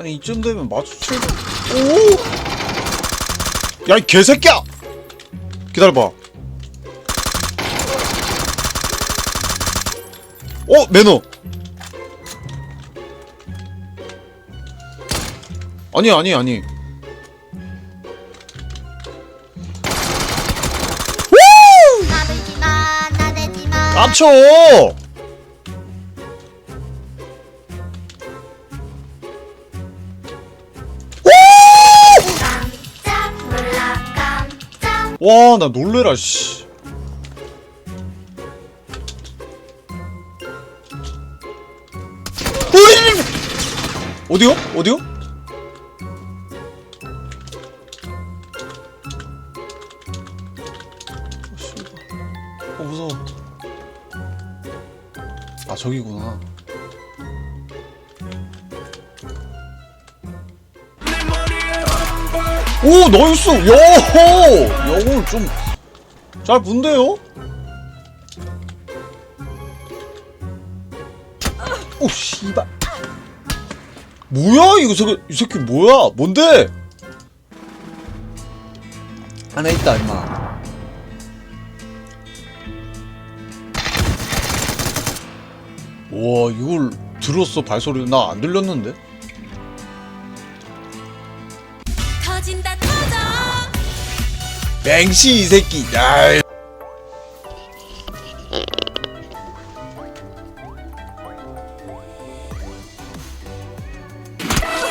아니 이쯤 되면 마주칠 오! 야 이 개새끼야! 기다려봐. 어 매너! 아니 아니 아니. 깝쳐 와 나 놀래라 씨! 어디요? 어디요? 어, 씨발. 어 무서워 아 저기구나 오 나이스 야호! 야호 좀잘 본데요? 오 씨발. 뭐야? 이거 저거 이 새끼 뭐야? 뭔데? 하나 있다 임마. 와 이걸 들었어 발소리 나 안 들렸는데 터진다 터져. 맹시 이 새끼.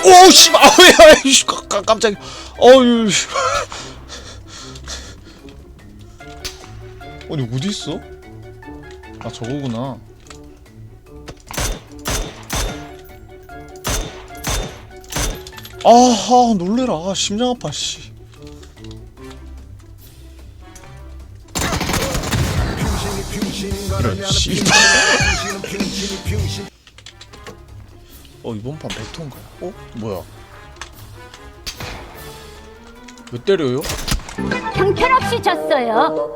야오 씨발 아야 이씨 깜- 깜짝이야. 어유 씨. 아니 어디 있어? 아 저거구나 아하 놀래라 아, 심장 아파 씨 이런 씨발 어 이번 판 백톤가요? 어? 뭐야 왜 때려요? 형편없이 졌어요.